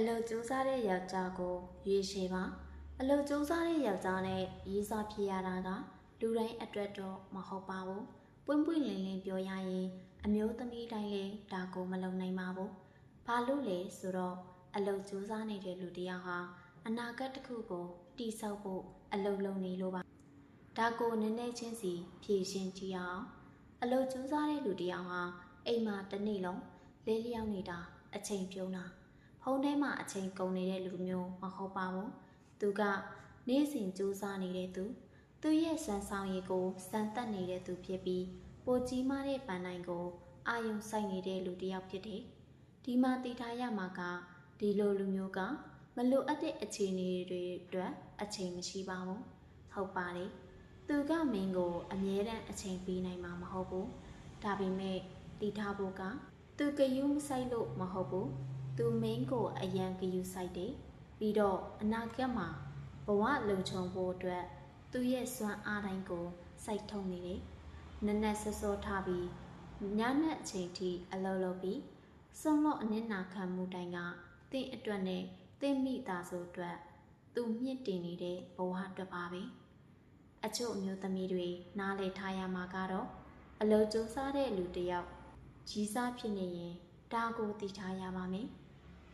အလုတ်ကြိုးစားတဲ့ယောက်ျားကိုရွေးရှေပါအလုတ်ကြိုးစားတဲ့ယောက်ျားနဲ့ရေးစားဖြစ်ရတာကလူတိုင်းအတွက်တော့မဟုတ်ပါဘူးပွင့်ပွင့်လင်းလင်းပြောရရင်အမျိုးသမီးတိုင်းလည်းဒါကိုမလုံနိုင်ပါဘူးဘာလို့လဲဆိုတော့အလုတ်ကြိုးစားနေတဲ့လူတစ်ယောက်ဟာအနာဂတ်တစ်ခုကိုတည်ဆောက်ဖို့အလုတ်လုံနေလို့ပါဒါကိုနည်းနည်းချင်းစီဖြည့်ရှင်းကြည့်အောင်အလုတ်ကြိုးစားတဲ့လူတစ်ယောက်ဟာအိမ်မှာတစ်နေ့လုံးလေးလျောက်နေတာအချိန်ပြုံးတာဖုန်း ထဲမှာအချိန်ကုန်နေတဲ့လူမျိုးမဟုတ်ပါဘူး။သူကနေ့စဉ်စူးစမ်းနေတဲ့သူသူရဲ့စံဆောင်ရည်ကိုစံတက်နေတဲ့သူဖြစ်ပြီးပိုကြီးမားတဲ့ပန်းနိုင်ကိုအာယုံစိုက်နေတဲ့လူတစ်ယောက်ဖြစ်တယ်။ဒီမှာတည်ထားရမှာကဒီလိုလူမျိုးကမလိုအပ်တဲ့အခြေအနေတွေအတွက်အချိန်မရှိပါဘူး။ဟုတ်ပါတယ်။သူကမင်းကိုအမြဲတမ်းအချိန်ပေးနိုင်မှာမဟုတ်ဘူး။ဒါပေမဲ့တည်ထားဖို့ကသူကယူးမဆိုင်လို့မဟုတ်ဘူး။ သူမင်းကိုအယံဂယူဆိုင်တယ်ပြီးတော့အနာဂတ်မှာဘဝလုံခြုံဖို့အတွက်သူရဲ့စွမ်းအားတိုင်းကိုစိုက်ထုတ်နေတယ်နက်နက်ဆောဆောထားပြီးညနေအချိန်ထိအလုပ်လုပ်ပြီးစုံလို့အနစ်နာခံမှုတိုင်းကတင့်အတွက်နဲ့တင့်မိသားစုအတွက်သူမြင့်တင်နေတဲ့ဘဝအတွက်ပါပဲအချို့အမျိုးသမီးတွေနားလေထားရမှာကတော့အလုပ်ကြိုးစားတဲ့လူတစ်ယောက်ကြီးစားဖြစ်နေရင်ဒါကိုတည်ထားရပါမယ်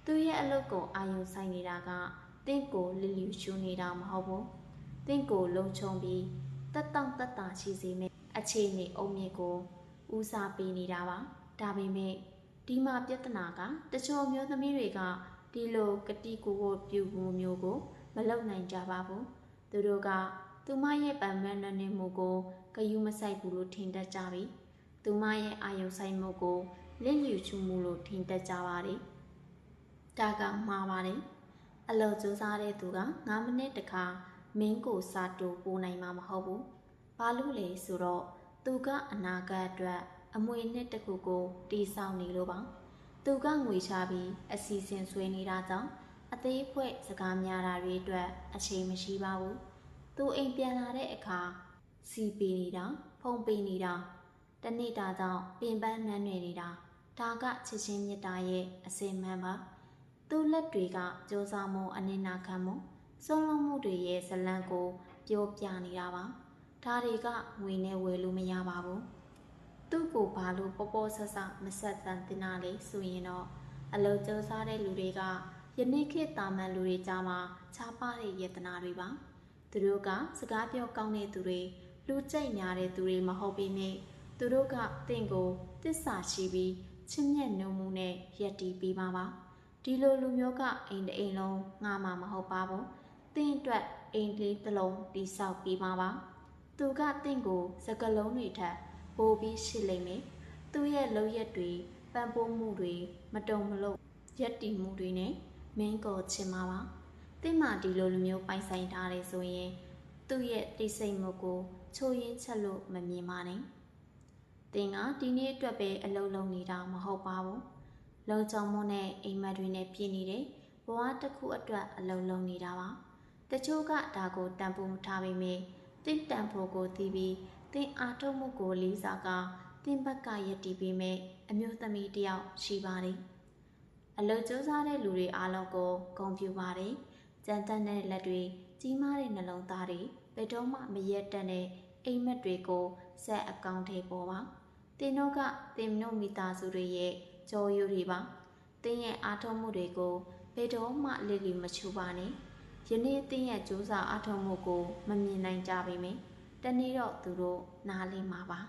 သူရဲ့အလုပ်ကိုအာယုံဆိုင်နေတာကတင့်ကိုလီလီရှူနေတာမဟုတ်ဘူးတင့်ကိုလုံခြုံပြီးတက်တောင့်တက်တာရှိစေမယ့်အခြေအနေအုံမြင့်ကိုဦးစားပေးနေတာပါဒါပေမဲ့ဒီမှာပြဿနာကတချို့အမျိုးသမီးတွေကဒီလိုကတိကိုကိုပြုမှုမျိုးကို မလုပ်နိုင်ကြပါဘူးသူတို့ကသူမရဲ့ပံမန်းနေမှုကိုဂယုမဆိုင်ဘူးလို့ထင်တတ်ကြပြီသူမရဲ့အာယုံဆိုင်မှုကိုလစ်လျူချူမှုလို့ထင်တတ်ကြပါတယ် ဒါကမှားပါတယ်အလောစူးစားတဲ့သူက9မိနစ်တခါမင်းကိုစာတူပို့နိုင်မှာမဟုတ်ဘူးဘာလို့လဲဆိုတော့သူကအနာဂတ်အတွက်အမွေနှစ်တစ်ခုကိုတီးဆောင်နေလို့ပါသူကငွေချပြီးအစီအစဉ်ဆွဲနေတာကြောင့်အသေးဖွဲ့စကားများတာတွေအတွက်အချိန်မရှိပါဘူးသူအိမ်ပြန်လာတဲ့အခါစီပီနေတာဖုန်ပီနေတာတနေ့တာကြောင့်ပင်ပန်းနှမ်းနေနေတာဒါကချစ်ချင်းမြတ်တာရဲ့အစင်မှန်ပါ သူ့လက်တွေကကြိုးစားမှုအနစ်နာခံမှုဆုံးလုံးမှုတွေရဲ့ဇလံကိုပြောပြနေတာပါဒါတွေကငွေနဲ့ဝယ်လို့မရပါဘူးသူ့ကိုဘာလို့ပေါပေါဆဆမဆက်တန်တင်တာလဲဆိုရင်တော့အလုံးကြိုးစားတဲ့လူတွေကယနေ့ခေတ်တာမန်လူတွေကြားမှာခြားပတဲ့ယတနာတွေပါသူတို့ကစကားပြောကောင်းတဲ့သူတွေလူကြိုက်များတဲ့သူတွေမဟုတ်ပေမဲ့သူတို့ကတင့်ကိုတစ္ဆာရှိပြီးချစ်မြတ်နှုံမှုနဲ့ယက်တီးပေးပါပါ ဒီလိုလူမျိုးကအိမ်တစ်အိမ်လုံးငှားမှာမဟုတ်ပါဘူး။တင့်အတွက်အိမ်လေးတစ်လုံးတိဆောက်ပြီးပါပါ။သူကတင့်ကိုစကလုံးတွေထပ်ပိုးပြီးရှိလိမ့်မယ်။သူ့ရဲ့လုံရက်တွေပံ့ပိုးမှုတွေမတုံမလို့ရက်တီမှုတွေနဲ့မင်းကိုချင်ပါပါ။တင့်မှဒီလိုလူမျိုးပိုင်ဆိုင်ထားတယ်ဆိုရင်သူ့ရဲ့တိတ်ဆိတ်မှုကိုချိုးရင်းချက်လို့မမြင်ပါနဲ့။တင်ကဒီနေ့အတွက်ပဲအလုံးလုံးနေတာမဟုတ်ပါဘူး။ လုံခြုံမှုနဲ့အိမ်မက်တွေနဲ့ပြည့်နေတဲ့ဘဝတစ်ခုအတွက်အလုံးလုံးနေတာပါတချို့ကဒါကိုတန်ဖိုးမထားပေမဲ့တင့်တန်ဖိုးကိုသိပြီးတင်အားထုတ်မှုကိုလေးစားကတင်ဘက်ကယက်တီပေးမဲ့အမျိုးသမီးတစ်ယောက်ရှိပါတယ်အလုတ်ကြိုးစားတဲ့လူတွေအားလုံးကိုဂုဏ်ပြုပါတယ်ကြမ်းတမ်းတဲ့လက်တွေကြီးမားတဲ့နှလုံးသားတွေဘယ်တော့မှမရက်တတ်တဲ့အိမ်မက်တွေကိုဇက်အကောင့်ထဲပေါ်ပါ တင်တို့ကတင်တို့မိသားစုတွေရဲ့ကြော်ယူတွေပါတင်းရဲ့အားထုတ်မှုတွေကိုဘယ်တော့မှလစ်လီမချူပါနဲ့ယနေ့တင်းရဲ့စူးစမ်းအားထုတ်မှုကို မမြင်နိုင်ကြပေမယ့်တနေ့တော့သူတို့နားလည်မှာပါ